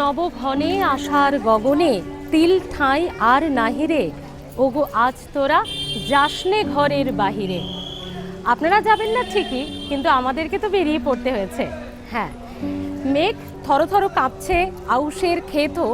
নবঘনে আশার গগনে তিল ঠাঁই আর নাহিরে। ওগো, আজ তোরা যাসনে ঘরের বাহিরে। আপনারা যাবেন না ঠিকই, কিন্তু আমাদেরকে তো বেরিয়ে পড়তে হয়েছে। হ্যাঁ মেঘ থরথর কাঁপছে, আউশের ক্ষেতও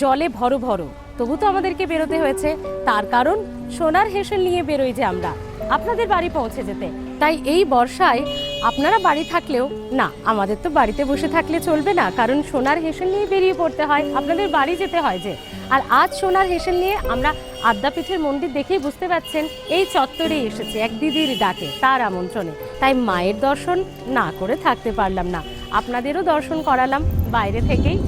জলে ভরো ভরো। তবু তো আমাদেরকে বেরোতে হয়েছে। তার কারণ সোনার হেসেল নিয়ে বেরোই যে আমরা। আপনাদের বাড়ি পৌঁছে যেতে। তাই এই বর্ষায় আপনারা বাড়ি থাকলেও, না, আমাদের তো বাড়িতে বসে থাকলে চলবে না, কারণ সোনার হেসেল নিয়ে বেরিয়ে পড়তে হয়, আপনাদের বাড়ি যেতে হয় যে। আর আজ সোনার হেসেল নিয়ে আমরা আদ্যাপীঠের মন্দির দেখেই বুঝতে পারছেন এই চত্বরেই এসেছে এক দিদির ডাকে, তার আমন্ত্রণে। তাই মায়ের দর্শন না করে থাকতে পারলাম না। আপনাদেরও দর্শন করালাম, বাইরে থেকেই।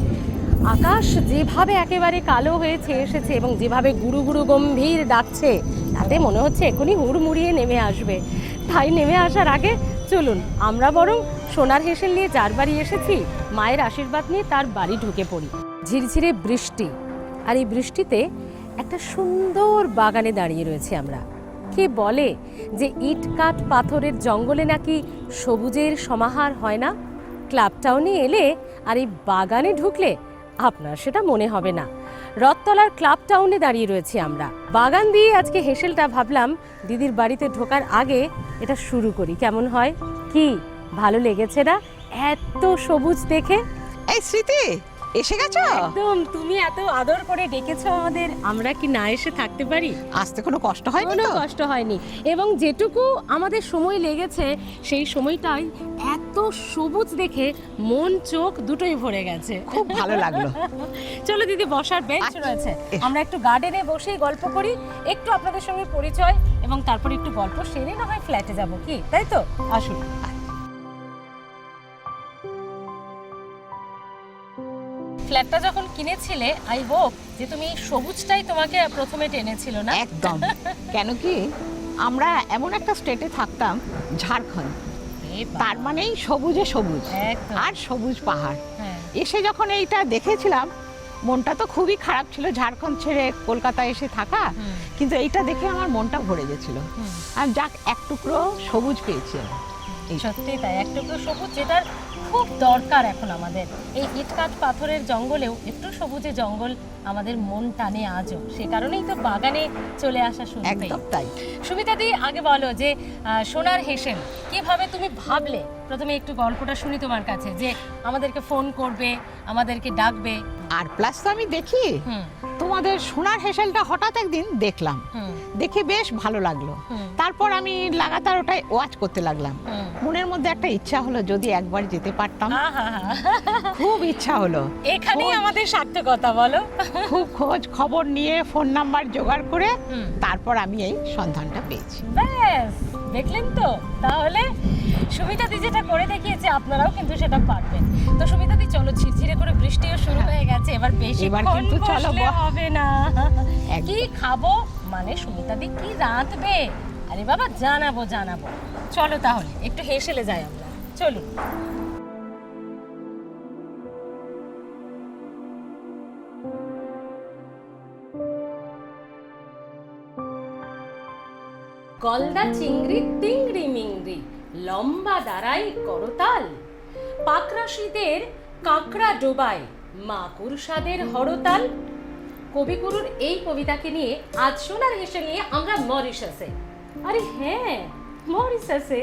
আকাশ যেভাবে একেবারে কালো হয়েছে, এসেছে এবং যেভাবে গুরু গুরু গম্ভীর ডাকছে, তাতে মনে হচ্ছে এখনই হুড়মুড়িয়ে নেমে আসবে। তাই নেমে আসার আগে চলুন, আমরা বরং সোনার হেসেল নিয়ে যার বাড়ি এসেছি, মায়ের আশীর্বাদ নিয়ে তার বাড়ি ঢুকে পড়ি। ঝিরঝিরে বৃষ্টি, আর এই বৃষ্টিতে একটা সুন্দর বাগানে দাঁড়িয়ে রয়েছে আমরা। কে বলে যে ইট কাঠ পাথরের জঙ্গলে নাকি সবুজের সমাহার হয় না? ক্লাব টাউনে এলে আর এই বাগানে ঢুকলে আপনার সেটা মনে হবে না। রথতলার ক্লাব টাউনে দাঁড়িয়ে রয়েছি আমরা। বাগান দিয়ে আজকে হেসেলটা ভাবলাম, দিদির বাড়িতে ঢোকার আগে এটা শুরু করি। কেমন হয়? কি? ভালো লেগেছে না? এত সবুজ দেখে? এই স্মৃতি এসে গেছো? একদম তুমি এত আদর করে ডেকেছো আমাদের আমরা কি না এসে থাকতে পারি? আসতে কোনো কষ্ট হয়নি কোনো কষ্ট হয়নি। এবং যেটুকু আমাদের সময় লেগেছে সেই সময়টাই এত সবুজ দেখে মন চোখ দুটোই ভরে গেছে। খুব ভালো লাগল। চলো দিদি বসার বেঞ্চ আচ্ছা, রয়েছে। আমরা একটু গার্ডেনে বসেই গল্প করি একটু আপনাদের সঙ্গে পরিচয় এবং তারপর একটু গল্প সেরে না হয় ফ্ল্যাটে যাব কি? তাই তো? আসুন। ফ্ল্যাটটা যখন কিনেছিলে আই হোপ যে তুমি সবুজটাই তোমাকে প্রথমে টেনেছিল না? একদম। কেন কি? আমরা এমন একটা স্টেটে থাকতাম ঝাড়খণ্ড। তার মানেই সবুজে সবুজ আর সবুজ পাহাড়। হ্যাঁ। এসে যখন এইটা দেখেছিলাম মনটা তো খুবই খারাপ ছিল ঝাড়খণ্ড ছেড়ে কলকাতা এসে থাকা। কিন্তু এইটা দেখে আমার মনটা ভরে গেছিল। আর যাক এক টুকরো সবুজ পেয়েছি এই। সত্যি তাই একটু একটু সবুজ যেটার খুব দরকার এখন আমাদের। এই ইটকাট পাথরের জঙ্গলেও একটু সবুজে জঙ্গল আমাদের মন টানে আজও। সে কারণেই তো বাগানে চলে আসা শুরুতেই একদম তাই। সুমিতা দি আগে বলো যে সোনার হেসেন কীভাবে তুমি ভাবলে প্রথমে একটু গল্পটা শুনি তোমার কাছে যে আমাদেরকে ফোন করবে আমাদেরকে ডাকবে। আর প্লাস তো আমি দেখি তোমাদের সোনার হেসেলটা হঠাৎ একদিন দেখলাম। দেখে বেশ ভালো লাগল। তারপর আমি লাগাতার ওটাই ওয়াচ করতে লাগলাম। মনের মধ্যে একটা ইচ্ছা হলো যদি একবার যেতে পারতাম। খুব ইচ্ছা হলো। এখানেই আমাদের সার্থকতা বলো। খুব খোঁজ খবর নিয়ে ফোন নাম্বার জোগাড় করে তারপর আমি এই সন্ধানটা পেয়েছি। ব্যাস। দেখলেন তো? তাহলে সুমিতা দি যেটা করে দেখিয়েছে আপনারাও কিন্তু সেটা পারবেন। তো সুমিতা দি চলো ঝিরঝিরে করে বৃষ্টিও শুরু হয়ে। গেছে এবার বেশি কিন্তু চলো হবে না। কি খাব? মানে সুমিতা দি কি রাঁধবে? আরে বাবা জানাব জানাব। চলো তাহলে একটু হেসেলে যাই আমরা। চলুন। গলদা চিংড়ি, তিংড়ি মিংড়ি, লম্বা দাঁড়াই করতাল। পাকরাশিদের কাঁকড়া ডোবায় মাকুর স্বাদের হরতাল। কবিগুরুর এই কবিতাকে নিয়ে আজ সোনার হেসে নিয়ে আমরা মরিশাসে। আরে হ্যাঁ মরিশাসে।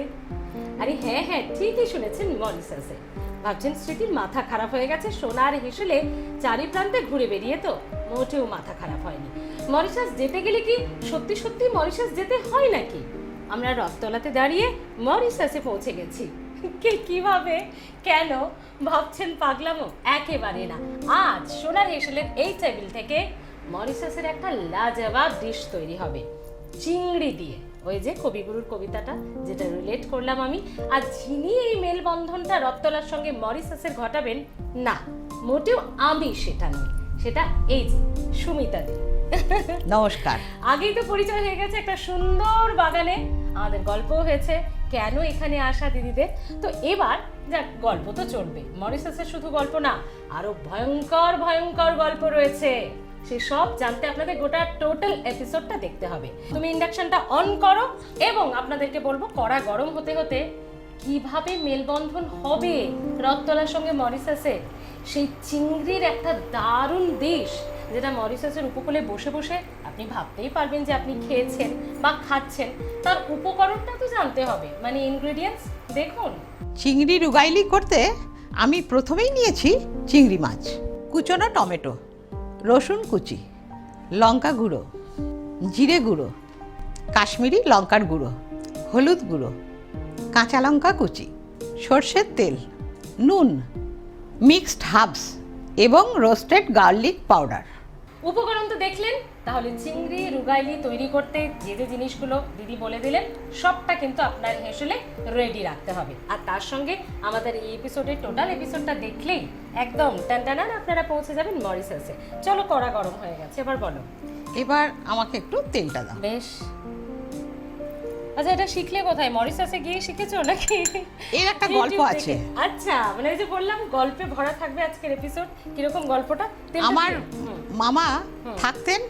আরে হ্যাঁ হ্যাঁ ঠিকই শুনেছেন মরিশাসে। ভাবছেন স্মৃতির মাথা খারাপ হয়ে গেছে, সোনার হেসেলে চারি প্রান্তে ঘুরে বেরিয়ে তো মোটেও মাথা খারাপ হয়নি। মরিশাস যেতে গেলে কি সত্যি সত্যি মরিশাস যেতে হয় নাকি? আমরা রথতলাতে দাঁড়িয়ে মরিশাসে পৌঁছে গেছি। কে কীভাবে? কেন? ভাবছেন পাগলামো? একেবারে না। আজ সোনার হেসেলের এই টেবিল থেকে মরিশাসের একটা লাজবাব ডিশ তৈরি হবে। চিংড়ি দিয়ে। ওই যে কবিগুরুর কবিতাটা, যেটা রিলেট করলাম আমি। আর যিনি এই মেলবন্ধনটা রত্তলার সঙ্গে মরিসাসের ঘটাবেন, না, মোটেও আমি সেটা নই। সেটা এই যে সুমিতা দি। নমস্কার। আগেই তো পরিচয় হয়ে গেছে, একটা সুন্দর বাগানে আমাদের গল্পও হয়েছে, কেন এখানে আসা দিদিদের? তো এবার, যাক, গল্প তো চলবে। মরিসাসের শুধু গল্প না, আরও ভয়ঙ্কর ভয়ঙ্কর গল্প রয়েছে। সে সব জানতে আপনাদের গোটা টোটাল এপিসোডটা দেখতে হবে। তুমি ইন্ডাকশনটা অন করো, এবং আপনাদেরকে বলব, কড়া গরম হতে হতে কীভাবে মেলবন্ধন হবে রথতলার সঙ্গে মরিসাসের সেই চিংড়ির একটা দারুণ দেশ যেটা মরিসাসের উপকূলে বসে বসে আপনি ভাবতেই পারবেন যে আপনি খেয়েছেন বা খাচ্ছেন। তার উপকরণটা তো জানতে হবে। মানে ইনগ্রেডিয়েন্টস দেখুন। চিংড়ি রুগাইলি করতে আমি প্রথমেই নিয়েছি চিংড়ি মাছ, কুচনো টমেটো, রসুন কুচি, লঙ্কা গুঁড়ো, জিরে গুঁড়ো, কাশ্মীরি লঙ্কার গুঁড়ো, হলুদ গুঁড়ো, কাঁচা লঙ্কা কুচি, সর্ষের তেল, নুন, মিক্সড হাবস এবং রোস্টেড গার্লিক পাউডার। উপকরণ তো দেখলেন। তাহলে চিংড়ি রুগাইলি তৈরি করতে যে যে জিনিসগুলো দিদি বলে দিলেন সবটা কিন্তু আপনার হেসেলে রেডি রাখতে হবে। আর তার সঙ্গে আমাদের এই এপিসোডের টোটাল এপিসোডটা দেখলেই একদম টানটানান আপনারা পৌঁছে যাবেন মরিসাসে চলো কড়া গরম হয়ে গেছে এবার বলো। এবার আমাকে একটু তেলটা দাও। বেশ। আচ্ছা এটা শিখলে কোথায়? মরিসাসে গিয়ে শিখেছো নাকি? এর একটা গল্প আছে। আচ্ছা মানে ওই যে বললাম গল্পে ভরা থাকবে আজকের এপিসোড কীরকম গল্পটা? আমার মামা থাকতেন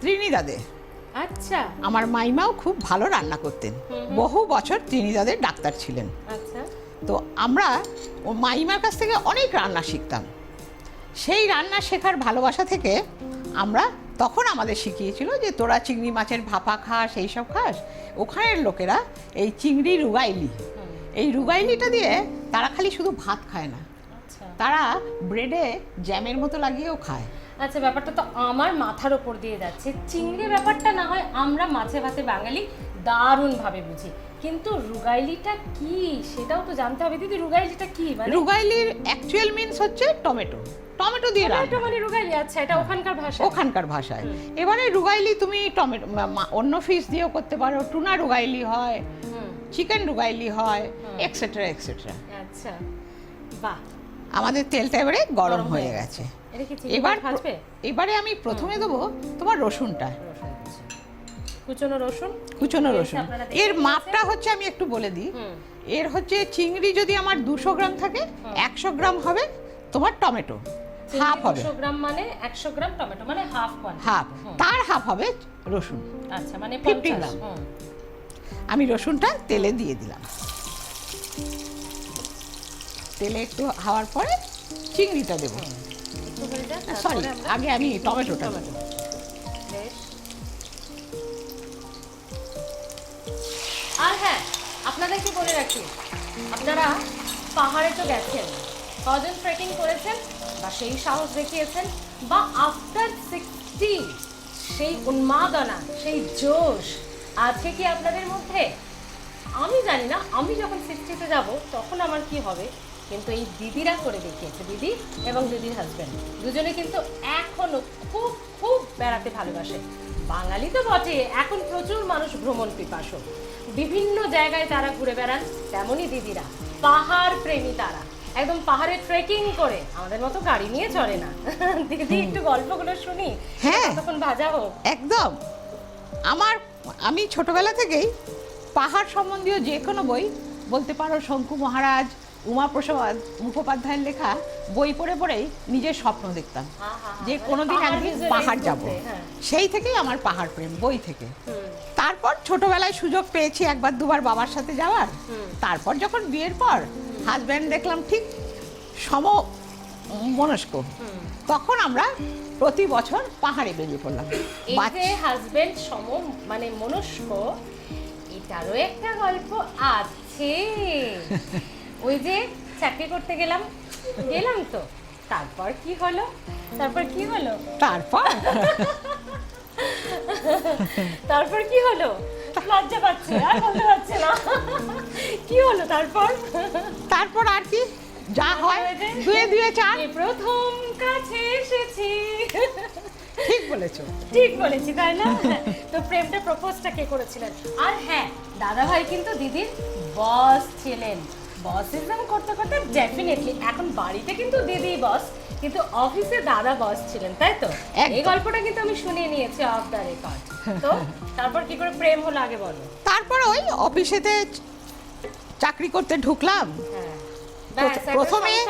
ত্রিনিদাদে। আচ্ছা। আমার মাইমাও খুব ভালো রান্না করতেন। বহু বছর ত্রিনিদাদের ডাক্তার ছিলেন। আচ্ছা। তো আমরা ও মাইমার কাছ থেকে অনেক রান্না শিখতাম। সেই রান্না শেখার ভালোবাসা থেকে আমরা তখন আমাদের শিখিয়েছিল যে তোরা চিংড়ি মাছের ভাপা খাস এই সব খাস। ওখানের লোকেরা এই চিংড়ি রুগাইলি। এই রুগাইলিটা দিয়ে তারা খালি শুধু ভাত খায় না। আচ্ছা। তারা ব্রেডে জ্যামের মতো লাগিয়েও খায়। আচ্ছা ব্যাপারটা তো আমার মাথার ওপর দিয়ে যাচ্ছে। চিংড়ি ব্যাপারটা না হয় আমরা মাছে ভাতে বাঙালি দারুণভাবে বুঝি। কিন্তু রুগাইলিটা কি? সেটাও তো জানতে হবে। দিদি রুগাইলিটা কি? মানে রুগাইলির অ্যাকচুয়াল মিনস হচ্ছে টমেটো। টমেটো দিয়ে টমেটো মানে রুগাইলি আচ্ছা এটা ওখানকার ভাষা ওখানকার ভাষায়। এবারে রুগাইলি তুমি টমেটো অন্য ফিশ দিয়েও করতে পারো। টুনা রুগাইলি হয় চিকেন রুগাইলি হয় এক্সেট্রা এক্সেট্রা আচ্ছা বাহ। আমাদের তেলটা এবারে গরম হয়ে হয়ে গেছে। এবার এবারে আমি প্রথমে দেবো তোমার রসুনটা। কুচনো রসুন। কুচনো রসুন। এর মাপটা হচ্ছে আমি একটু বলে দিই। এর হচ্ছে চিংড়ি যদি আমার দুশো গ্রাম থাকে একশো গ্রাম হবে তোমার টমেটো। হাফ হবে। দুশো গ্রাম মানে একশো গ্রাম টমেটো মানে হাফ হাফ। তার হাফ হবে রসুন। আচ্ছা মানে 50 গ্রাম। আমি রসুনটা তেলে দিয়ে দিলাম। তেলে একটু হাওয়ার পরে চিংড়িটা দেবো। সরি আগে আমি টমেটোটা দেবো। আর হ্যাঁ আপনাদেরকে বলে রাখি, আপনারা পাহাড়ে তো গেছেন, কজন ট্রেকিং করেছেন বা সেই সাহস দেখিয়েছেন বা আফটার সিক্সটি সেই উন্মাদনা, সেই জোশ আছে কি আপনাদের মধ্যে? আমি জানি না, আমি যখন সিক্সটিতে যাব, তখন আমার কি হবে? কিন্তু এই দিদিরা করে দেখিয়েছে, দিদি এবং দিদির হাজব্যান্ড দুজনে কিন্তু এখনও খুব খুব বেড়াতে ভালোবাসে। বাঙালি তো বটে, এখন প্রচুর মানুষ ভ্রমণ পিপাসু। বিভিন্ন জায়গায় তারা ঘুরে বেড়ান তেমনই দিদিরা। পাহাড় প্রেমী তারা। একদম পাহাড়ে ট্রেকিং করে। আমাদের মতো গাড়ি নিয়ে চলে না। দিদি একটু গল্পগুলো শুনি। হ্যাঁ। তখন ভাজা হোক। একদম। আমার আমি ছোটবেলা থেকেই পাহাড় সম্বন্ধীয় যে কোনো বই বলতে পারো শঙ্কু মহারাজ উমাপ্রসাদ মুখোপাধ্যায়ের লেখা বই পড়ে পড়েই নিজের স্বপ্ন দেখতাম যে মানে কোনোদিন একদিন পাহাড় যাব। হ্যাঁ। সেই থেকেই আমার পাহাড় প্রেম বই থেকে। তারপর ছোটবেলায় সুযোগ পেয়েছি একবার দুবার বাবার সাথে যাওয়ার। তারপর যখন বিয়ের পর হাজব্যান্ড দেখলাম ঠিক সম মনস্ক। তখন আমরা প্রতি বছর পাহাড়ে বেরিয়ে পড়লাম। হাজবেন্ড সম মানে মনস্ক এটারও একটা গল্প আছে। ওই যে চাকরি করতে গেলাম গেলাম তো। তারপর কি হলো? তারপর কি হলো? তারপর? তারপর কি হলো? লজ্জা পাচ্ছে আর বলতে পারছে না। কি হলো তারপর? তারপর আর কি? যা হয়। দুয়ে দুয়ে চার। প্রথম কাছে এসেছি। ঠিক বলেছ। ঠিক বলেছি তাই না? তো প্রেমটা প্রপোজটা কে করেছিলেন? আর হ্যাঁ দাদা ভাই কিন্তু দিদির বস ছিলেন। বসিজম করতে করতে ডেফিনেটলি এখন বাড়িতে কিন্তু দিদি বস কিন্তু অফিসে দাদা বস ছিলেন তাই তো? এই গল্পটা কিন্তু আমি শুনিয়ে নিয়েছি অফ দ্য রেকর্ড তো তারপর কি করে প্রেম হলো আগে বলো? তারপর ওই অফিসেতে চাকরি করতে ঢুকলাম। হ্যাঁ। প্রথমে-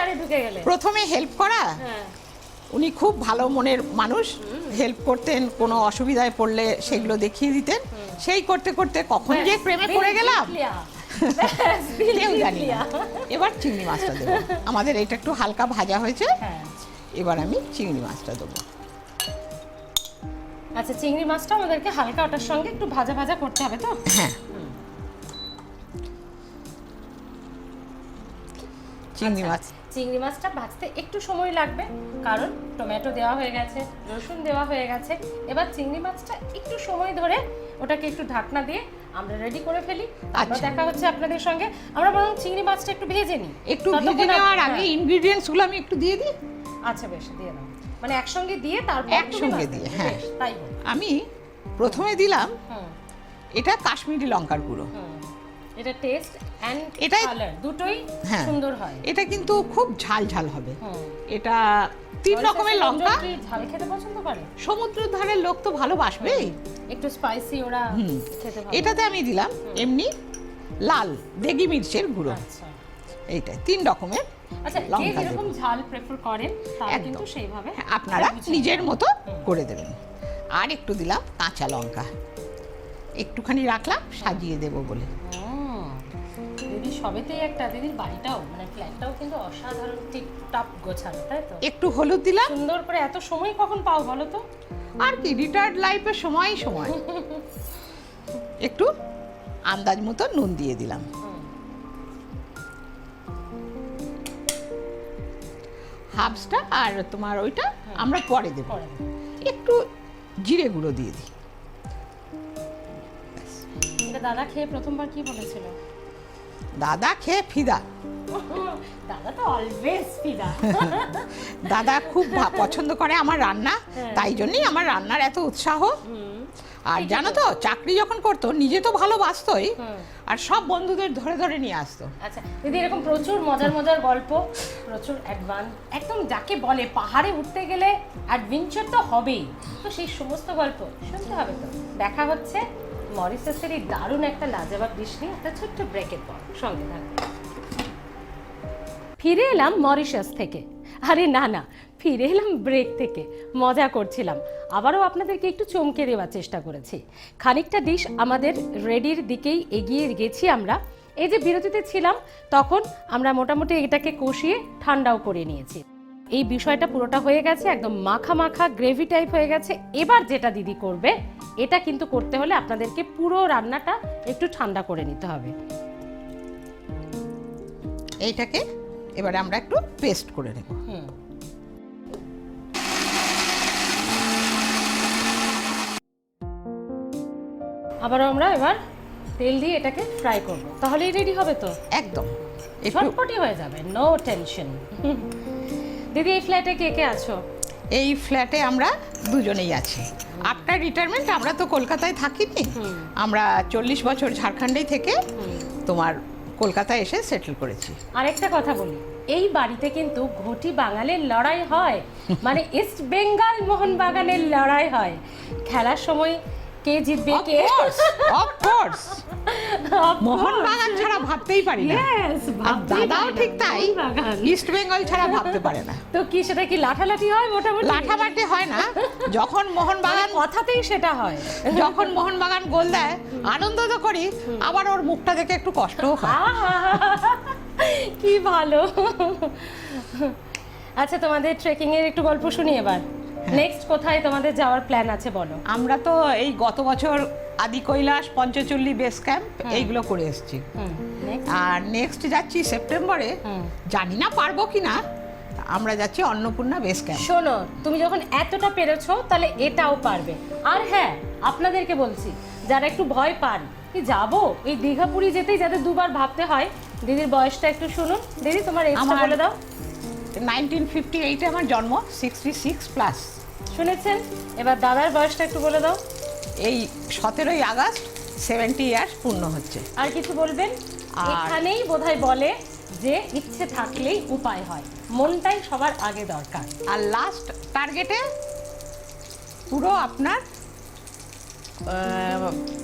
প্রথমে হেল্প করা। হ্যাঁ। উনি খুব ভালো মনের মানুষ। হেল্প করতেন কোনো অসুবিধায় পড়লে সেগুলো দেখিয়ে দিতেন। সেই করতে করতে কখন যে প্রেমে পড়ে গেলাম। কেউ জানি না। এবার চিংড়ি মাছটা দেবো। আমাদের এটা একটু হালকা ভাজা হয়েছে। হ্যাঁ। এবার আমি চিংড়ি মাছটা দেবো। আচ্ছা চিংড়ি মাছটা আমাদেরকে হালকা ওটার সঙ্গে একটু ভাজা ভাজা করতে হবে তো? হ্যাঁ। চিংড়ি মাছ। চিংড়ি মাছটা ভাজতে একটু সময় লাগবে কারণ টমেটো দেওয়া হয়ে গেছে রসুন দেওয়া হয়ে গেছে। এবার চিংড়ি মাছটা একটু সময় ধরে ওটাকে একটু ঢাকনা দিয়ে আমরা রেডি করে ফেলি। আচ্ছা। দেখা হচ্ছে আপনাদের সঙ্গে। আমরা বরং চিংড়ি মাছটা একটু ভেজে নিই। একটু ভেজে নেওয়ার আগে হ্যাঁ। ইনগ্রিডিয়েন্টসগুলো আমি একটু দিয়ে দিই? আচ্ছা বেশ দিয়ে দাও মানে একসঙ্গে দিয়ে তারপর একসঙ্গে দিয়ে, হ্যাঁ। তাই আমি প্রথমে দিলাম এটা কাশ্মীরি লঙ্কার গুঁড়ো। এটা টেস্ট এটাই- কালার দুটোই হ্যাঁ। সুন্দর হয়। এটা কিন্তু খুব ঝাল ঝাল হবে। এটা তিন রকমের লঙ্কা? ঝাল খেতে পছন্দ করে? সমুদ্রের ধারের লোক তো ভালোবাসবেই একটু স্পাইসি ওরা খেতে এটাতে আমি দিলাম এমনি লাল দেগি মির্চের গুঁড়ো। আচ্ছা। এইটা তিন রকমের আচ্ছা লঙ্কা যেরকম ঝাল প্রেফার করেন তারা। কিন্তু সেইভাবে হ্যাঁ, আপনারা নিজের মতো করে দেবেন। আর একটু দিলাম কাঁচা লঙ্কা। একটুখানি রাখলাম সাজিয়ে দেব বলে। হুম। দিদি সবেতেই একটা দিদির বাড়িটাও মানে ফ্ল্যাটটাও কিন্তু অসাধারণ টিপ টাপ গোছানো তাই তো? একটু হলুদ দিলাম। সুন্দর করে এত সময় কখন পাও বলো তো? আর কি রিটায়ার্ড লাইফের সময় সময়। একটু আন্দাজ মতো নুন দিয়ে দিলাম। হাফসটা আর তোমার ওইটা আমরা পরে দেব। পরে দেবো। একটু জিরে গুঁড়ো দিয়ে দিই। দাদা খেয়ে প্রথমবার কি বলেছিল? দাদা খেয়ে ফিদা। দাদা তো অলওয়েজ ফিদা। দাদা খুব পছন্দ করে আমার রান্না হ্যাঁ। তাই জন্যই আমার রান্নার এত উৎসাহ। আর জানো তো চাকরি যখন করতো নিজে তো ভালোবাসতোই। আর সব বন্ধুদের ধরে ধরে নিয়ে আসতো। আচ্ছা দিদি এরকম প্রচুর মজার মজার গল্প প্রচুর অ্যাডভান্স একদম যাকে বলে পাহাড়ে উঠতে গেলে অ্যাডভেঞ্চার তো হবেই। তো সেই সমস্ত গল্প শুনতে হবে তো? দেখা হচ্ছে। মরিসাসের এই দারুণ একটা লাজবাব ডিশ নিয়ে একটা ছোট্ট ব্রেকের পর সঙ্গে থাকবে ফিরে এলাম মরিশাস থেকে। আরে না না, ফিরে এলাম ব্রেক থেকে। মজা করছিলাম। আবারও আপনাদেরকে একটু চমকে দেওয়ার চেষ্টা করেছি। খানিকটা ডিশ আমাদের রেডির দিকেই এগিয়ে গেছি আমরা। এই যে বিরতিতে ছিলাম, তখন আমরা মোটামুটি এটাকে কষিয়ে ঠান্ডাও করে নিয়েছি। এই বিষয়টা পুরোটা হয়ে গেছে একদম মাখা মাখা গ্রেভি টাইপ হয়ে গেছে। এবার যেটা দিদি করবে এটা কিন্তু করতে হলে আপনাদেরকে পুরো রান্নাটা একটু ঠান্ডা করে নিতে হবে। এইটাকে এবারে আমরা একটু পেস্ট করে নেব। হুম। আবার আমরা এবার তেল দিয়ে এটাকে ফ্রাই করব। তাহলেই রেডি হবে তো? একদম। ঝটপটি হয়ে যাবে নো টেনশন দিদি এই ফ্ল্যাটে কে কে আছো? এই ফ্ল্যাটে আমরা দুজনেই আছি। আফটার রিটায়ারমেন্ট আমরা তো কলকাতায় থাকিনি। আমরা চল্লিশ বছর ঝাড়খণ্ডেই থেকে তোমার কলকাতায় এসে সেটেল করেছি। আরেকটা কথা বলি এই বাড়িতে কিন্তু ঘটি বাঙালির লড়াই হয়। মানে ইস্ট বেঙ্গল মোহনবাগানের লড়াই হয়। খেলার সময় কে জিতবে কে? অফ কোর্স মোহনবাগান ছাড়া ভাবতেই পারি না। দাদাও ঠিক তাই। ইস্ট বেঙ্গল ছাড়া ভাবতে পারে না। তো কি সেটা কি লাঠালাঠি হয় মোটামুটি? লাঠাবাটি হয় না। যখন মোহনবাগান মানে কথাতেই সেটা হয়। যখন মোহনবাগান গোল দেয় আনন্দ তো করি আবার ওর মুখটা দেখে একটু কষ্টও হয়! কি ভালো। আচ্ছা তোমাদের ট্রেকিং এর একটু গল্প শুনি এবার। নেক্সট কোথায় তোমাদের যাওয়ার প্ল্যান আছে বলো? আমরা তো এই গত বছর আদি কৈলাস পঞ্চচল্লি বেস ক্যাম্প এইগুলো করে এসেছি। আর নেক্সট যাচ্ছি সেপ্টেম্বরে। জানি না পারব কি না আমরা যাচ্ছি অন্নপূর্ণা বেস ক্যাম্প শোনো তুমি যখন এতটা পেরেছ তাহলে এটাও পারবে। আর হ্যাঁ আপনাদেরকে বলছি যারা একটু ভয় পান কি যাব? এই দীঘা পুরী যেতেই যাদের দুবার ভাবতে হয় দিদির বয়সটা একটু শুনুন। দিদি তোমার আমার- বলে দাও। নাইনটিন ফিফটি এইটে আমার জন্ম সিক্সটি সিক্স প্লাস শুনেছেন? এবার দাদার বয়সটা একটু বলে দাও। এই সতেরোই আগস্ট সেভেন্টি ইয়ার্স পূর্ণ হচ্ছে। আর কিছু বলবেন? এখানেই বোধহয় বলে যে ইচ্ছে থাকলেই উপায় হয়। মনটাই সবার আগে দরকার। আর লাস্ট টার্গেটে পুরো আপনার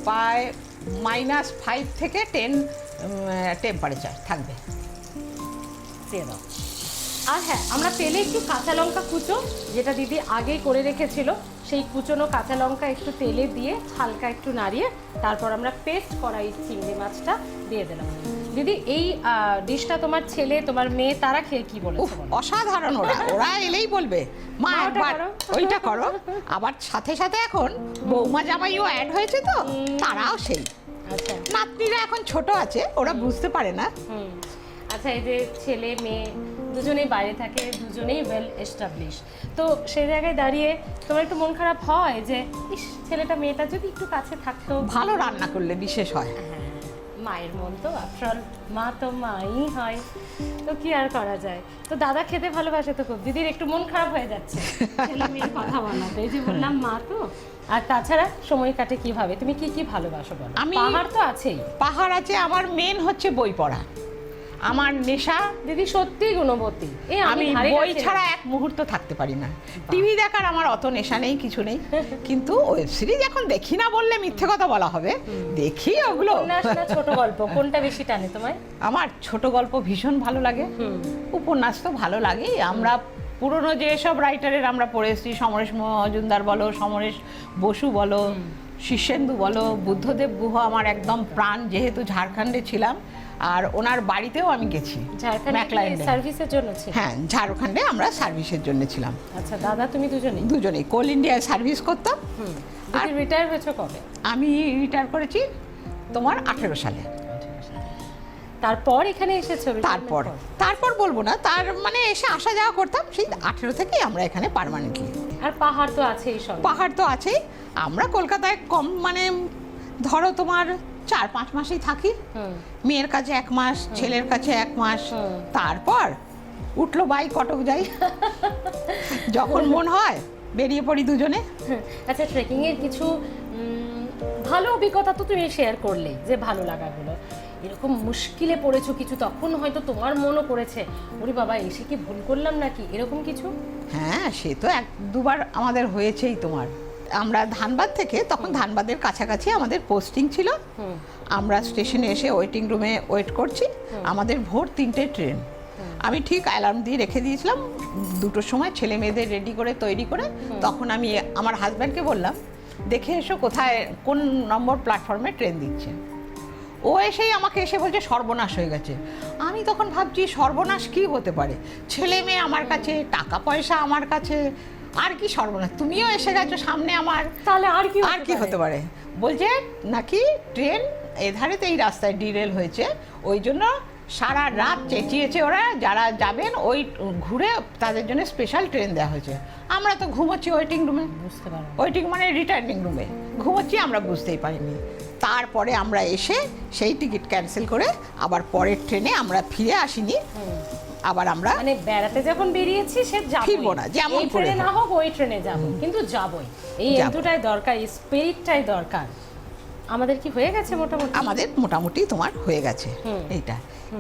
প্রায় মাইনাস ফাইভ থেকে টেন টেম্পারেচার থাকবে। দিয়ে দাও। আর হ্যাঁ আমরা তেলে একটু কাঁচা লঙ্কা কুচো যেটা দিদি আগেই করে রেখেছিল। সেই কুচোনো কাঁচা লঙ্কা একটু তেলে দিয়ে হালকা একটু নাড়িয়ে তারপর আমরা পেস্ট করা এই চিংড়ি মাছটা দিয়ে দিলাম। দিদি এই ডিশটা তোমার ছেলে তোমার মেয়ে তারা খেয়ে কি বলো? অসাধারণ ওরা। ওরা এলেই বলবে। মা মা, একবার ওইটা করো। আবার সাথে সাথে এখন বৌমা জামাইও অ্যাড হয়েছে তো তারাও সেই। আচ্ছা। নাতনিরা এখন ছোট আছে ওরা বুঝতে পারে না। আচ্ছা এই যে ছেলে মেয়ে দুজনেই বাইরে থাকে দুজনেই ওয়েল এস্টাবলিশ তো সেই জায়গায় দাঁড়িয়ে তোমার একটু মন খারাপ হয় যে ইস ছেলেটা মেয়েটা যদি একটু কাছে থাকতো। ভালো রান্না করলে বিশেষ হয়। হ্যাঁ, মায়ের মন তো আফটার মা তো মাই হয়। তো কি আর করা যায়? তো দাদা খেতে ভালোবাসে তো খুব। দিদির একটু মন খারাপ হয়ে যাচ্ছে। ছেলে মেয়ের কথা বলাতে এই যে বললাম মা তো। আর তাছাড়া সময় কাটে কীভাবে? তুমি কি কি ভালোবাসো বলো? আমি- পাহাড় তো আছেই। পাহাড় আছে আমার মেন হচ্ছে বই পড়া। আমার নেশা দিদি সত্যি গুণবতী। আমি বই ছাড়া এক মুহূর্ত থাকতে পারি না। টিভি দেখার আমার অত নেশা নেই কিছু নেই। কিন্তু ওয়েব সিরিজ এখন দেখি না বললে মিথ্যে কথা বলা হবে। দেখি ওগুলো। ছোট গল্প? কোনটা বেশি টানে তোমায়? আমার ছোট গল্প ভীষণ ভালো লাগে। উপন্যাস তো ভালো লাগেই। আমরা পুরনো যেসব রাইটারের আমরা পড়ে এসেছি সমরেশ মজুমদার বলো সমরেশ বসু বলো শীর্ষেন্দু বলো বুদ্ধদেব গুহ আমার একদম প্রাণ যেহেতু ঝাড়খণ্ডে ছিলাম। আর ওনার বাড়িতেও আমি গেছি সার্ভিসের জন্য হ্যাঁ ঝাড়খণ্ডে আমরা সার্ভিসের জন্য ছিলাম। আচ্ছা দাদা তুমি দুজনেই? দুজনেই। কোল ইন্ডিয়ায় সার্ভিস করতাম। আর রিটায়ার হয়েছো কবে? আমি রিটায়ার করেছি তোমার আঠেরো সালে। তারপর এখানে এসেছ তারপর। তারপর বলব না তার মানে এসে আসা যাওয়া করতাম সেই আঠেরো থেকেই আমরা এখানে পার্মানেন্টলি আর পাহাড় তো আছেই সব। পাহাড় তো আছেই। আমরা কলকাতায় কম মানে ধরো তোমার চার পাঁচ মাসেই থাকি। মেয়ের কাছে এক মাস ছেলের কাছে এক মাস। তারপর উঠল বাই কটক যাই। যখন মন হয় বেরিয়ে পড়ি দুজনে। আচ্ছা ট্রেকিং এর কিছু ভালো অভিজ্ঞতা তো তুমি শেয়ার করলে যে ভালো লাগাগুলো। এরকম মুশকিলে পড়েছো কিছু তখন হয়তো তোমার মনও করেছে ওরে বাবা এসে কি ভুল করলাম নাকি? এরকম কিছু? হ্যাঁ সে তো এক দুবার আমাদের হয়েছেই তোমার। আমরা ধানবাদ থেকে তখন ধানবাদের কাছাকাছি আমাদের পোস্টিং ছিল। আমরা স্টেশনে এসে ওয়েটিং রুমে ওয়েট করছি। আমাদের ভোর তিনটে ট্রেন আমি ঠিক অ্যালার্ম দিয়ে রেখে দিয়েছিলাম দুটোর সময় ছেলে মেয়েদের রেডি করে তৈরি করে। তখন আমি আমার হাজব্যান্ডকে বললাম দেখে এসো কোথায় কোন নম্বর প্ল্যাটফর্মে ট্রেন দিচ্ছে? ও এসেই আমাকে এসে বলছে সর্বনাশ হয়ে গেছে। আমি তখন ভাবছি সর্বনাশ কি হতে পারে? ছেলে মেয়ে আমার কাছে টাকা পয়সা আমার কাছে আর কি সর্বনাশ। তুমিও এসে গেছো সামনে আমার। তাহলে আর কি আর কি হতে পারে? বলছে নাকি ট্রেন এধারেতে এই রাস্তায় ডিরেল হয়েছে ওই জন্য সারা রাত চেঁচিয়েছে ওরা যারা যাবেন ওই ঘুরে তাদের জন্য স্পেশাল ট্রেন দেওয়া হয়েছে। আমরা তো ঘুমোচ্ছি ওয়েটিং রুমে বুঝতে পারো ওয়েটিং মানে রিটার্নিং রুমে ঘুমোচ্ছি আমরা বুঝতেই পারিনি। তারপরে আমরা এসে সেই টিকিট ক্যান্সেল করে আবার পরের ট্রেনে আমরা ফিরে আসিনি। আবার আমরা মানে বেড়াতে যখন বেরিয়েছি সে যাব ফিরবো না, যেমন এই ট্রেনে না হোক। ওই ট্রেনে যাব কিন্তু যাবই। এই। এন্টুটাই দরকার এই স্পিরিটটাই দরকার। আমাদের কি হয়ে গেছে মোটামুটি? আমাদের মোটামুটি তোমার হয়ে গেছে। এইটা।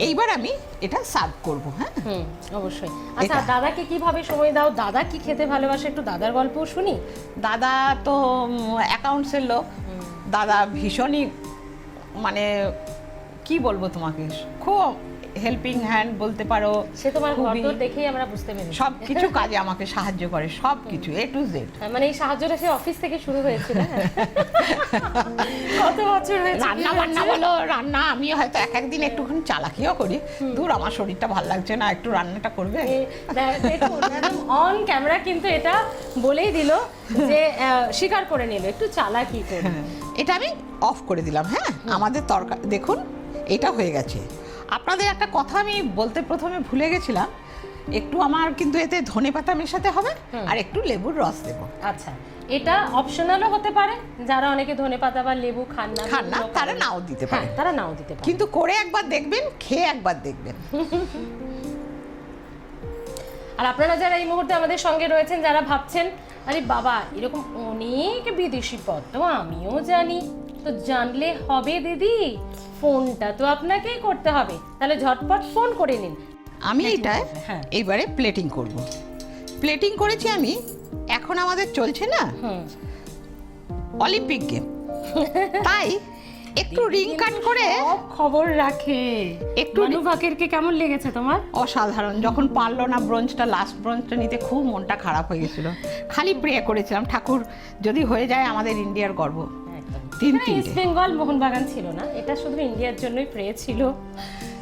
এইবার আমি এটা সার্ভ করব হ্যাঁ? হুম অবশ্যই। আচ্ছা দাদাকে কীভাবে সময় দাও? দাদা কি খেতে ভালোবাসে? একটু দাদার গল্পও শুনি। দাদা তো অ্যাকাউন্টসের লোক। দাদা ভীষণই মানে কি বলব তোমাকে? খুব হেল্পিং হ্যান্ড বলতে পারো সে তোমার ঘর দেখেই আমরা বুঝতে পেরেছি। সব কিছু কাজে আমাকে সাহায্য করে সব কিছু এ টু জেড হ্যাঁ, মানে এই সাহায্যটা সে অফিস থেকে শুরু হয়েছিল হ্যাঁ? কত বছর হয়েছে রান্না বান্না? বলো রান্না আমি হয়তো এক একদিন একটুখানি চালাকিও করি। দূর আমার শরীরটা ভালো লাগছে না একটু রান্নাটা করবে? অন ক্যামেরা কিন্তু এটা বলেই দিল যে স্বীকার করে নিল একটু চালাকি করে। এটা আমি অফ করে দিলাম হ্যাঁ? আমাদের তরকারি দেখুন এটা হয়ে গেছে। আপনাদের একটা কথা আমি বলতে প্রথমে ভুলে গেছিলাম। একটু আমার কিন্তু এতে ধনে পাতা মেশাতে হবে আর একটু লেবুর রস দেবো। আচ্ছা এটা অপশনালও হতে পারে যারা অনেকে ধনে পাতা বা লেবু খান না খান না, তারা নাও দিতে হ্যাঁ পারে। তারা নাও দিতে পারে। কিন্তু করে একবার দেখবেন খেয়ে একবার দেখবেন। আর আপনারা যারা এই মুহূর্তে আমাদের সঙ্গে রয়েছেন যারা ভাবছেন আরে বাবা এরকম অনেক বিদেশি পদ তো আমিও জানি। তো জানলে হবে দিদি ফোনটা তো আপনাকেই করতে হবে। তাহলে ঝটপট ফোন করে নিন। আমি এটা হ্যাঁ। এইবারে প্লেটিং করব। প্লেটিং করেছি আমি এখন আমাদের চলছে না? হুম। অলিম্পিক গেম তাই একটু রিং কাট করে সব খবর রাখে। একটু একটু- মানু ভাকেরকে কেমন লেগেছে তোমার? অসাধারণ। যখন পারল না ব্রোঞ্জটা লাস্ট ব্রোঞ্জটা নিতে খুব মনটা খারাপ হয়ে গেছিল। খালি প্রে করেছিলাম ঠাকুর যদি হয়ে যায় আমাদের ইন্ডিয়ার গর্ব। তিন ইস্ট তিনটে। বেঙ্গল মোহনবাগান ছিল না। এটা শুধু ইন্ডিয়ার জন্যই প্রে ছিল।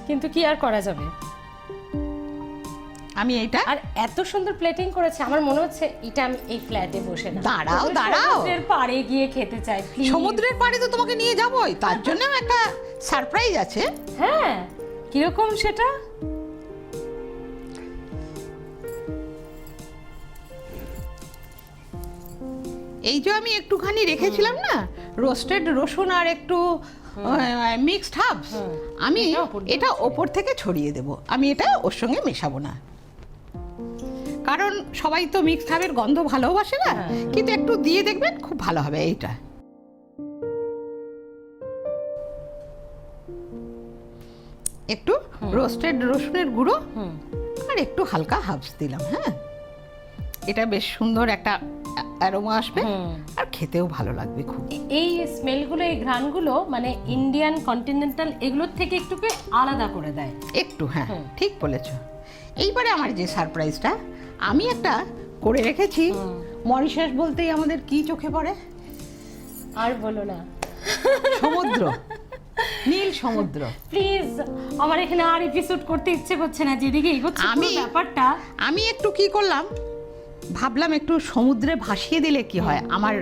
কিন্তু কি আর করা যাবে? আমি এইটা? আর এত সুন্দর প্লেটিং করেছে আমার মনে হচ্ছে এটা আমি এই ফ্ল্যাটে বসে না। দাঁড়াও, দাঁড়াও। সমুদ্রের পাড়ে গিয়ে খেতে চাই সমুদ্রের পাড়ে তো তোমাকে নিয়ে যাবোই তার জন্য একটা সারপ্রাইজ আছে। হ্যাঁ কীরকম সেটা? এই যে আমি একটুখানি রেখেছিলাম না রোস্টেড রসুন আর একটু মিক্সড হার্বস হুম। আমি এটা ওপর থেকে ছড়িয়ে দেব। আমি এটা ওর সঙ্গে মেশাবো না। কারণ সবাই তো মিক্সড হার্বের গন্ধ ভালোবাসে না হ্যাঁ। কিন্তু একটু দিয়ে দেখবেন খুব ভালো হবে এইটা। একটু রোস্টেড রসুনের গুঁড়ো আর একটু হালকা হার্বস দিলাম হ্যাঁ। এটা বেশ সুন্দর একটা অ্যারোমা আসবে আর খেতেও ভালো লাগবে খুব। এই স্মেলগুলো এই ঘ্রাণগুলো মানে ইন্ডিয়ান কন্টিনেন্টাল এগুলোর থেকে একটু আলাদা করে দেয়। একটু হ্যাঁ। ঠিক বলেছ। এইবারে আমার যে সারপ্রাইজটা আমি একটা করে রেখেছি। মরিশাস বলতেই আমাদের কি চোখে পড়ে? আর বলো না। সমুদ্র। নীল সমুদ্র। প্লিজ আমার এখানে আর এপিসোড করতে ইচ্ছে করছে না যেদিকে এগোচ্ছে আমি- ব্যাপারটা। আমি একটু কি করলাম? ভাবলাম একটু সমুদ্রে ভাসিয়ে দিলে কি হয়? আমার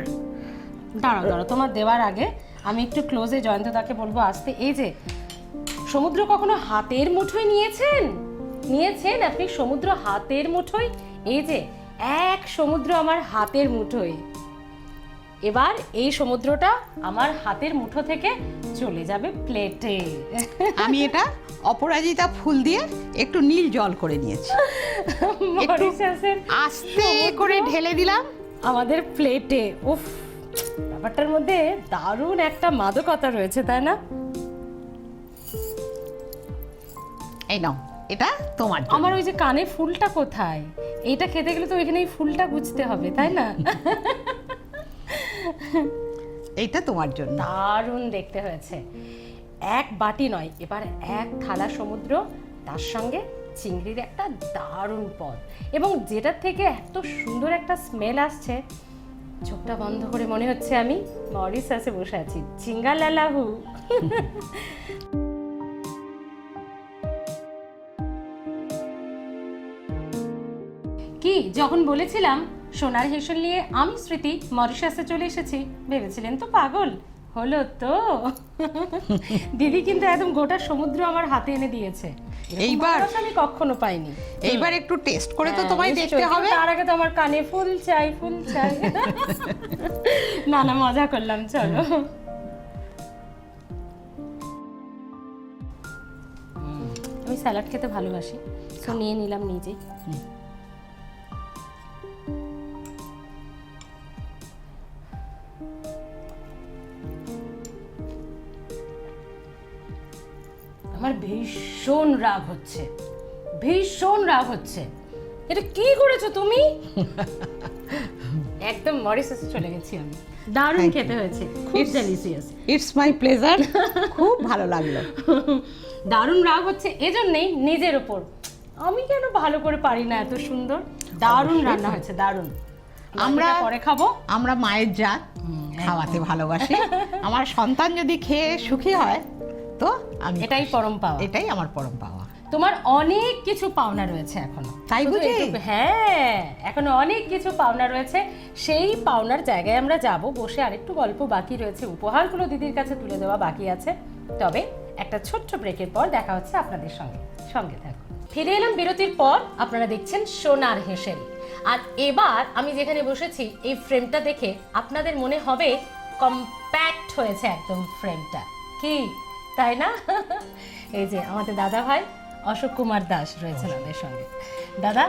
দাঁড়াও দাঁড়াও তোমার দেওয়ার আগে আমি একটু ক্লোজে জয়ন্তদাকে বলব আসতে এই যে সমুদ্র কখনো হাতের মুঠোয় নিয়েছেন? নিয়েছেন আপনি সমুদ্র হাতের মুঠোয়? এই যে এক সমুদ্র আমার হাতের মুঠোয়। এবার এই সমুদ্রটা আমার হাতের মুঠো থেকে চলে যাবে প্লেটে আমি এটা অপরাজিতা ফুল দিয়ে একটু নীল জল করে নিয়েছি। মরিশাসের আস্তে? করে ঢেলে দিলাম। আমাদের প্লেটে উফ ব্যাপারটার মধ্যে দারুণ একটা মাদকতা রয়েছে তাই না? এই নাও এটা তোমার আমার ওই যে কানে ফুলটা কোথায়? এইটা খেতে গেলে তো এখানে এই ফুলটা গুছতে হবে তাই না? এইটা তোমার জন্য। দারুণ দেখতে হয়েছে। এক বাটি নয়, এবার এক থালা সমুদ্র, তার সঙ্গে চিংড়ির একটা দারুণ পদ। এবং যেটার থেকে এত সুন্দর একটা স্মেল আসছে, চোখটা বন্ধ করে মনে হচ্ছে আমি মরিসাসে বসে আছি। চিঙ্গালালাহু। কি, যখন বলেছিলাম সোনার হেসেল নিয়ে আমি স্মৃতি মরিশাসে চলে এসেছি, ভেবেছিলেন তো পাগল? হলো তো। দিদি কিন্তু একদম গোটা সমুদ্র আমার হাতে এনে দিয়েছে। এইবার- আমি কখনো পাইনি। এইবার একটু টেস্ট করে তো হ্যাঁ, তোমায়। দেখতে হবে। তার আগে তো আমার কানে ফুল চাই ফুল চাই। না না মজা করলাম চলো। আমি স্যালাড খেতে ভালোবাসি। তো নিয়ে নিলাম নিজেই। আমার ভীষণ রাগ হচ্ছে। ভীষণ রাগ হচ্ছে। এটা কি করেছ তুমি? একদম মরিসাসে চলে গেছি আমি। দারুণ খেতে হয়েছে। খুব ডেলিসিয়াস ইটস মাই প্লেজার খুব ভালো লাগল। দারুণ রাগ হচ্ছে এজন্যই নিজের ওপর আমি কেন ভালো করে পারি না এত সুন্দর? দারুণ রান্না হয়েছে দারুণ। আমরা- আমরা পরে খাব। আমরা মায়ের জাত খাওয়াতে ভালোবাসি। আমার সন্তান যদি খেয়ে সুখী হয় তো আমি এটাই পরম পাওয়া। এটাই আমার পরম পাওয়া। তোমার অনেক কিছু পাওনা রয়েছে এখনও। তাই বুঝি? হ্যাঁ এখনও অনেক কিছু পাওনা রয়েছে। সেই পাওনার জায়গায় আমরা যাব বসে আরেকটু গল্প বাকি রয়েছে। উপহারগুলো দিদির কাছে তুলে দেওয়া বাকি আছে। তবে একটা ছোট্ট ব্রেকের পর দেখা হচ্ছে আপনাদের সঙ্গে। সঙ্গে থাকুন। ফিরে এলাম বিরতির পর। আপনারা দেখছেন সোনার হেসেল। আর এবার আমি যেখানে বসেছি এই ফ্রেমটা দেখে আপনাদের মনে হবে কম্প্যাক্ট হয়েছে একদম ফ্রেমটা কি? তাই না? এই যে আমাদের দাদা ভাই অশোক কুমার দাস রয়েছেন আমাদের সঙ্গে। দাদা,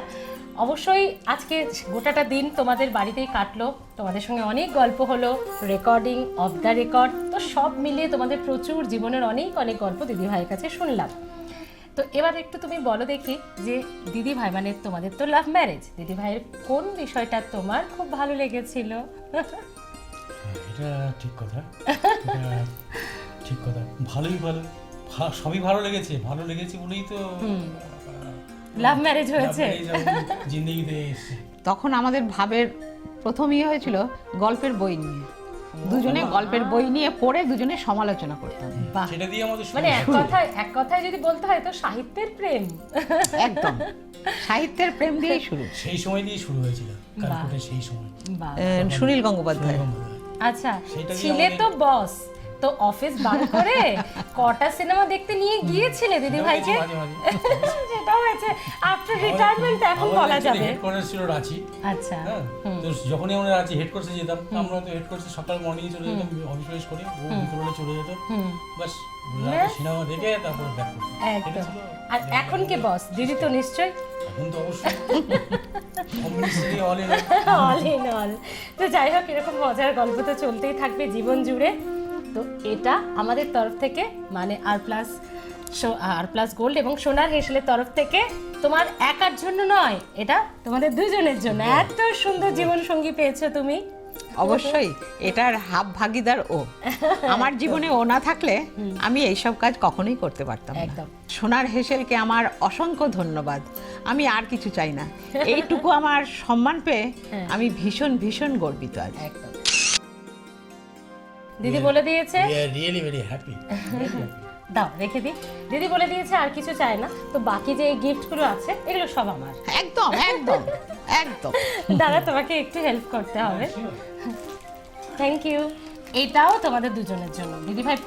অবশ্যই আজকে গোটাটা দিন তোমাদের বাড়িতেই কাটলো। তোমাদের সঙ্গে অনেক গল্প হলো রেকর্ডিং অফ দ্য রেকর্ড তো সব মিলিয়ে তোমাদের প্রচুর জীবনের অনেক অনেক গল্প দিদি ভাইয়ের কাছে শুনলাম। তো এবার একটু তুমি বলো দেখি যে দিদি ভাই মানে তোমাদের তো লাভ ম্যারেজ দিদি ভাইয়ের কোন বিষয়টা তোমার খুব ভালো লেগেছিল? এটা ঠিক কথা। ঠিক কথা। ভালোই ভালো। সবই ভালো লেগেছে। ভালো লেগেছে বলেই তো লাভ ম্যারেজ হয়েছে। জিন্দেগিতে এসেছি। তখন আমাদের ভাবের প্রথম ইয়ে হয়েছিল গল্পের বই নিয়ে। দুজনে গল্পের বই নিয়ে পড়ে দুজনে সমালোচনা করতাম। সেটা দিয়ে আমাদের মানে এক কথায় এক কথায় যদি বলতে হয় তো সাহিত্যের প্রেম। একদম। সাহিত্যের প্রেম দিয়েই শুরু। সেই সময় দিয়ে শুরু হয়েছিল। কালকোটে সেই সময়। সুনীল গঙ্গোপাধ্যায়। আচ্ছা ছিলে তো বস। তো অফিস বার করে কটা সিনেমা দেখতে নিয়ে গিয়েছিলে দিদি ভাইকে? সেটা হয়েছে। আফটার রিটায়ারমেন্ট এখন বলা যাবে। হেডকোয়ার্টার ছিল রাঁচি। আচ্ছা হ্যাঁ তো যখনই আমরা রাঁচি হেড কোর্সে যেতাম আমরা তো হেড কোর্সে সকাল মর্নিং চলে যেতাম অফিস ফফিস করে ও বিকেলে চলে যেত। বাস। সিনেমা দেখে তারপর ব্যাক একদম। আর এখন কে বস দিদি তো নিশ্চয়ই। এখন তো অবশ্যই। অল ইন অল তো যাই হোক এরকম মজার গল্প তো চলতেই থাকবে জীবন জুড়ে। তো এটা আমাদের তরফ থেকে মানে R plus R plus gold এবং সোনার হেসেলের তরফ থেকে তোমার একার জন্য নয় এটা তোমাদের দুজনের জন্য। এত সুন্দর জীবন সঙ্গী পেয়েছ তুমি। অবশ্যই এটার হাফ ভাগিদার ও। আমার জীবনে ও না থাকলে আমি এইসব কাজ কখনোই করতে পারতাম না। একদম। সোনার হেসেলকে আমার অসংখ্য ধন্যবাদ। আমি আর কিছু চাই না। এইটুকু আমার সম্মান পেয়ে হ্যাঁ। আমি ভীষণ ভীষণ গর্বিত আজ একদম। দিদি বলে দিয়েছে। রিয়েলি ভেরি হ্যাপি দাও রেখে দিই। দিদি বলে দিয়েছে আর কিছু চায় না। তো বাকি যে গিফটগুলো আছে এগুলো সব আমার। একদম একদম একদম। দাদা তোমাকে একটু হেল্প করতে হবে। থ্যাংক ইউ এটাও তোমাদের দুজনের জন্য। দিদি ভাই!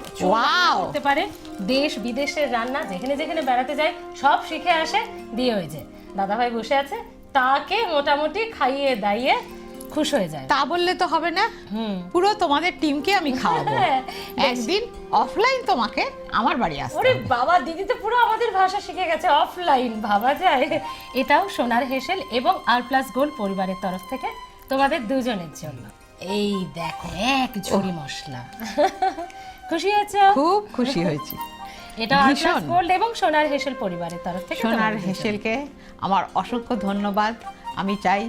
করতে পারে। দেশ বিদেশের রান্না যেখানে যেখানে বেড়াতে যায় সব শিখে আসে। দিয়ে ওই যে দাদা ভাই বসে আছে তাকে মোটামুটি খাইয়ে দাইয়ে খুশ হয়ে যায়। তা বললে তো হবে না। পুরো তোমাদের টিমকে আমি খাওয়াবো। হ্যাঁ, একদিন অফলাইন তোমাকে আমার বাড়ি আসতে ওরে বাবা দিদি তো পুরো আমাদের ভাষা শিখে গেছে অফলাইন ভাবা যায়। এটাও সোনার হেসেল এবং আর প্লাস গোল্ড পরিবারের তরফ থেকে তোমাদের দুজনের জন্য। এই দেখো এক ঝুড়ি মশলা। খুশি হয়েছ? খুব খুশি হয়েছি। এটা আর গোল্ড এবং সোনার হেসেল পরিবারের তরফ থেকে সোনার হেসেলকে আমার অসংখ্য ধন্যবাদ। আমি চাই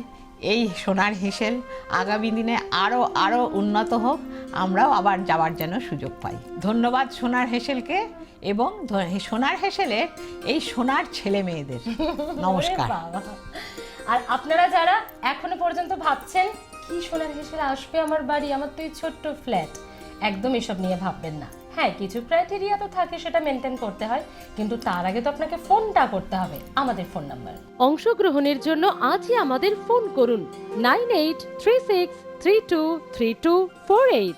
এই সোনার হেসেল আগামী দিনে আরও আরও উন্নত হোক, আমরাও আবার যাওয়ার যেন সুযোগ পাই। ধন্যবাদ সোনার হেসেলকে এবং সোনার হেসেলের এই সোনার ছেলে মেয়েদের। নমস্কার। আর আপনারা যারা এখনও পর্যন্ত ভাবছেন, কি সোনার হেসেল আসবে আমার বাড়ি? আমার তো এই ছোট্ট ফ্ল্যাট একদম এসব নিয়ে ভাববেন না। হ্যাঁ কিছু ক্রাইটেরিয়া তো থাকে সেটা মেনটেন করতে হয়, কিন্তু তার আগে তো আপনাকে ফোনটা করতে হবে, আমাদের ফোন নাম্বার অংশগ্রহণের জন্য আজই আমাদের ফোন করুন nine eight three six three two three two four eight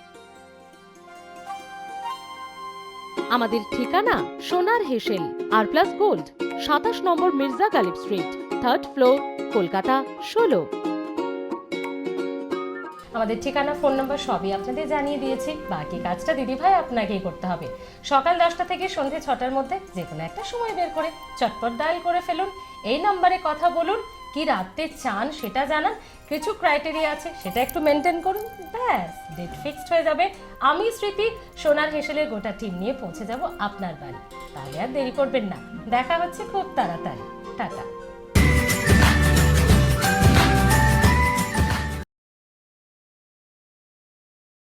আমাদের ঠিকানা Sonar Heshel R plus gold সাতাশ নম্বর Mirza Ghalib street third floor Kolkata, ষোলো। আমাদের ঠিকানা, ফোন নাম্বার সবই আপনাদের জানিয়ে দিয়েছি। বাকি কাজটা দিদিভাই আপনাকেই করতে হবে। সকাল দশটা থেকে সন্ধে ছটার মধ্যে যে কোনো একটা সময় বের করে, চটপট ডায়াল করে ফেলুন, এই নাম্বারে কথা বলুন, কি রাতে চান সেটা জানান, কিছু ক্রাইটেরিয়া আছে সেটা একটু মেনটেন করুন, ব্যাস ডেট ফিক্সড হয়ে যাবে। আমি স্মৃতি, সোনার হেসেলের গোটা টিম নিয়ে পৌঁছে যাব আপনার বাড়ি। তাহলে আর দেরি করবেন না। দেখা হচ্ছে খুব তাড়াতাড়ি। টাটা।